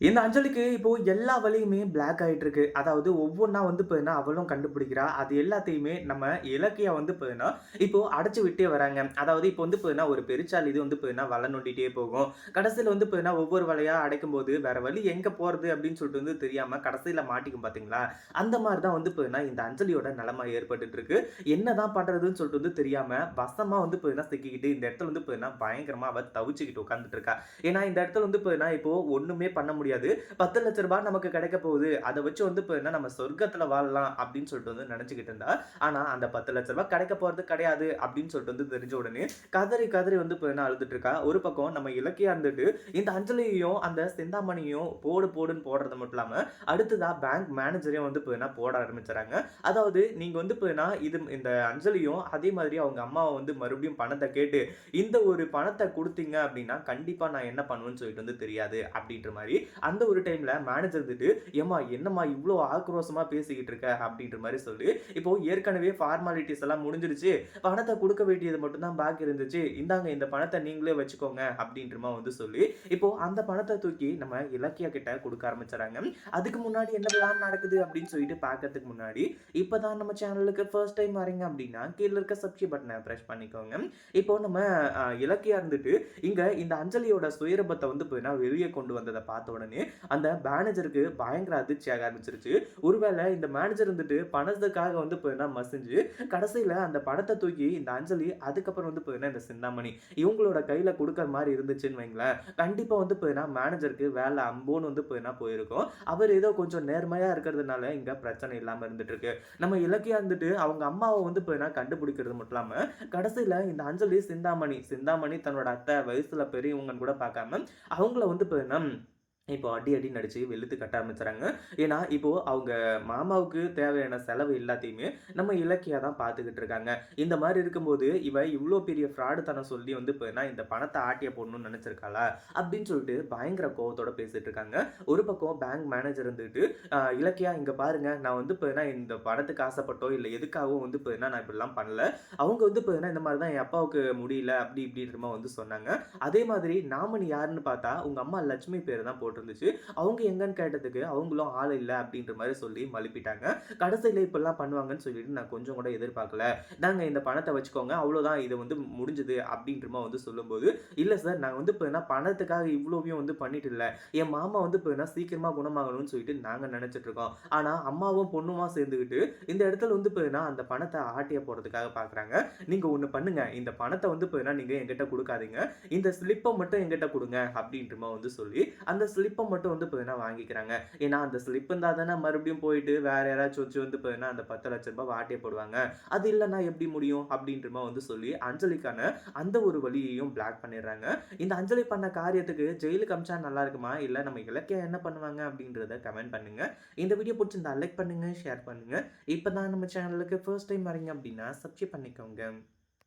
இந்த அஞ்சலிக்கு இப்போ எல்லா வழியுமே பிளாக் ஆகிட்டு இருக்கு. அதாவது ஒவ்வொன்றா வந்து பார்த்தீங்கன்னா, அவளும் கண்டுபிடிக்கிறா. அது எல்லாத்தையுமே நம்ம இலக்கியா வந்து பார்த்தீங்கன்னா, இப்போ அடைச்சு விட்டே வராங்க. அதாவது இப்போ வந்து பார்த்தீங்கன்னா, ஒரு பெருச்சால் இது வந்து பார்த்தீங்கன்னா, வலை நோண்டிட்டே போகும். கடைசியில் வந்து பார்த்தீங்கன்னா, ஒவ்வொரு வலையாக அடைக்கும் போது வேற வழி எங்கே போகிறது அப்படின்னு சொல்லிட்டு வந்து தெரியாமல் கடைசியில் மாட்டிக்கும் பார்த்தீங்களா? அந்த மாதிரி தான் வந்து பார்த்தீங்கன்னா, இந்த அஞ்சலியோட நிலமா ஏற்பட்டு இருக்கு. என்னதான் பண்ணுறதுன்னு சொல்லிட்டு வந்து தெரியாமல் வசமாக வந்து பார்த்தீங்கன்னா சிக்கிக்கிட்டு, இந்த இடத்துல வந்து பார்த்தீங்கன்னா, பயங்கரமாக அவள் தவிச்சுக்கிட்டு உட்காந்துட்டு இருக்கா. ஏன்னா, இந்த இடத்துல வந்து பார்த்தீங்கன்னா, இப்போ ஒன்றுமே பண்ண முடியாது. முடியாது பத்து லட்ச ரூபாய் நமக்கு கிடைக்க போகுது. அதை வச்சு வந்து இப்போ என்ன நம்ம சொர்க்கத்தில் வாழலாம் அப்படின்னு சொல்லிட்டு வந்து நினச்சிக்கிட்டு இருந்தா. ஆனால் அந்த பத்து லட்ச ரூபாய் கிடைக்க போகிறது கிடையாது அப்படின்னு சொல்லிட்டு வந்து தெரிஞ்ச உடனே, கதறி கதறி வந்து பார்த்தீங்கன்னா அழுதுட்டு இருக்கா. ஒரு பக்கம் நம்ம இலக்கியா இருந்துட்டு, இந்த அஞ்சலியையும், அந்த சிந்தாமணியும் போடு போடுன்னு போடுறது மட்டும் இல்லாமல் அடுத்ததாக பேங்க் மேனேஜரையும் வந்து இப்போ என்ன போட ஆரம்பிச்சுறாங்க. அதாவது நீங்கள் வந்து பார்த்தீங்கன்னா, இது இந்த அஞ்சலியும் அதே மாதிரி அவங்க அம்மாவை வந்து மறுபடியும் பணத்தை கேட்டு, இந்த ஒரு பணத்தை கொடுத்தீங்க அப்படின்னா, கண்டிப்பாக நான் என்ன பண்ணுவேன்னு சொல்லிட்டு வந்து தெரியாது அப்படின்ற மாதிரி அந்த ஒரு டைம்ல மேனேஜர் இருந்துட்டு, "ஏம்மா என்னம்மா இவ்வளோ ஆக்ரோஷமா பேசிக்கிட்டு இருக்க?" அப்படின்ற மாதிரி சொல்லி, இப்போ ஏற்கனவே ஃபார்மாலிட்டிஸ் எல்லாம் முடிஞ்சிருச்சு. பணத்தை கொடுக்க வேண்டியது மட்டும்தான் பாக்கி இருந்துச்சு. இந்தாங்க இந்த பணத்தை நீங்களே வச்சுக்கோங்க அப்படின்ற வந்து சொல்லி, இப்போ அந்த பணத்தை தூக்கி நம்ம இலக்கியா கிட்ட கொடுக்க ஆரம்பிச்சிடறாங்க அதுக்கு முன்னாடி என்ன பிளான் நடக்குது அப்படின்னு சொல்லிட்டு பார்க்கறதுக்கு முன்னாடி, இப்பதான் நம்ம சேனலுக்கு ஃபர்ஸ்ட் டைம் வரீங்க அப்படின்னா, கீழே இருக்க சப்ஸ்கிரைப் பட்டனை பிரஸ் பண்ணிக்கோங்க. இப்போ நம்ம இலக்கியா இருந்துட்டு, இங்க இந்த அஞ்சலியோட சுயரபத்தை வந்து பார்த்தீங்கன்னா, வெளியே கொண்டு வந்ததை பார்த்த உடனே, அந்த மேனேஜருக்கு பயங்கர அதிர்ச்சியாக ஆரம்பிச்சிருச்சு ஒருவேளை இந்த மேனேஜர் இருந்துட்டு பணத்துக்காக வந்து போயினா மசிஞ்சு, கடைசியில் அந்த பணத்தை தூக்கி இந்த அஞ்சலி, அதுக்கப்புறம் வந்து பார்த்தீங்கன்னா இந்த சிந்தாமணி, இவங்களோட கையில் கொடுக்குற மாதிரி இருந்துச்சுன்னு வைங்களேன், கண்டிப்பாக வந்து பார்த்தீங்கன்னா மேனேஜருக்கு வேலை அம்போன்னு வந்து போயினா போயிருக்கும். அவர் ஏதோ கொஞ்சம் நேர்மையாக இருக்கிறதுனால, இங்கே பிரச்சனை இல்லாமல் இருந்துட்டு இருக்கு. நம்ம இலக்கியா இருந்துட்டு, அவங்க அம்மாவை வந்து போயினா கண்டுபிடிக்கிறது மட்டும் இல்லாமல் கடைசியில் இந்த அஞ்சலி சிந்தாமணி, சிந்தாமணி தன்னோட அத்தை வயசுல பெரியவங்கன்னு கூட பார்க்காம, அவங்கள வந்து பார்த்தீங்கன்னா இப்போ அடி அடி நடிச்சு வெளுத்து கட்ட ஆரம்பிச்சுறாங்க. ஏன்னா, இப்போ அவங்க மாமாவுக்கு தேவையான செலவு எல்லாத்தையுமே நம்ம இலக்கியா தான் பார்த்துக்கிட்டு இருக்காங்க. இந்த மாதிரி இருக்கும்போது, இவ இவ்வளோ பெரிய ஃப்ராடுத்தனம் சொல்லி வந்து பார்த்தீங்கன்னா, இந்த பணத்தை ஆட்டிய போடணும்னு நினச்சிருக்காளா அப்படின்னு சொல்லிட்டு பயங்கர கோவத்தோட பேசிட்டு இருக்காங்க. ஒரு பக்கம் பேங்க் மேனேஜர் இருந்துட்டு, இலக்கியா இங்கே பாருங்க, நான் வந்து பார்த்தீங்கன்னா இந்த பணத்துக்கு ஆசைப்பட்டோ, இல்லை எதுக்காகவும் வந்து பார்த்தீங்கன்னா, நான் இப்படிலாம் பண்ணல. அவங்க வந்து பார்த்தீங்கன்னா, இந்த மாதிரி தான் என் அப்பாவுக்கு முடியல அப்படி இப்படின்றமா வந்து சொன்னாங்க. அதே மாதிரி நாமினி யாருன்னு பார்த்தா, உங்க அம்மா லட்சுமி பேர் தான் போட்டிருந்துச்சு. அவங்க எங்கன்னு கேட்டதுக்கு, அவங்களும் ஆள் இல்லை அப்படின்ற மாதிரி சொல்லி மழுப்பிட்டாங்க. கடைசியில இப்படிலாம் பண்ணுவாங்கன்னு சொல்லிட்டு நான் கொஞ்சம் கூட எதிர்பார்க்கல. நாங்கள் இந்த பணத்தை வச்சுக்கோங்க. அவ்வளோதான் இது வந்து முடிஞ்சது அப்படின்ற வந்து சொல்லும்போது, இல்ல சார் நாங்கள் வந்து பார்த்தீங்கன்னா, பணத்துக்காக இவ்வளோவையும் வந்து பண்ணிட்டு இல்ல. என் மாமா வந்து பார்த்தீங்கன்னா, சீக்கிரமா குணமாகணும்னு சொல்லிட்டு நாங்க நினைச்சுட்டு இருக்கோம். ஆனா அம்மாவும் பொண்ணுமா சேர்ந்துக்கிட்டு, இந்த இடத்துல வந்து பார்த்தீங்கன்னா, அந்த பணத்தை ஆட்டிய போகிறதுக்காக பார்க்குறாங்க. நீங்க ஒண்ணு பண்ணுங்க. இந்த பணத்தை வந்து பார்த்தீங்கன்னா, நீங்க என்கிட்ட கொடுக்காதீங்க இந்த ஸ்லிப்பை மட்டும் என்கிட்ட கொடுங்க அப்படின்ற வந்து சொல்லி, அந்த ஸ்லிப் ஸ்லிப்பை மட்டும் வந்து பார்த்தீங்கன்னா வாங்கிக்கிறாங்க. ஏன்னா, அந்த ஸ்லிப் இருந்தால் தானே மறுபடியும் போயிட்டு வேற யாராச்சும் வச்சு வந்து பார்த்தீங்கன்னா, அந்த பத்து லட்ச ரூபாய் வாட்டே போடுவாங்க. அது இல்லன்னா எப்படி முடியும்? அப்படின்ற வந்து சொல்லி, அஞ்சலிக்கான அந்த ஒரு வழியையும் பிளாக் பண்ணிடுறாங்க. இந்த அஞ்சலி பண்ண காரியத்துக்கு ஜெயிலுக்கு அமிச்சா நல்லா இருக்குமா? இல்லை நம்ம இலக்கியம் என்ன பண்ணுவாங்க? அப்படின்றத கமெண்ட் பண்ணுங்க. இந்த வீடியோ பிடிச்சிருந்தா லைக் பண்ணுங்க, ஷேர் பண்ணுங்க. இப்பதான் நம்ம சேனலுக்கு ஃபர்ஸ்ட் டைம் வரீங்க அப்படின்னா, சப்ஸ்கிரைப் பண்ணிக்கோங்க.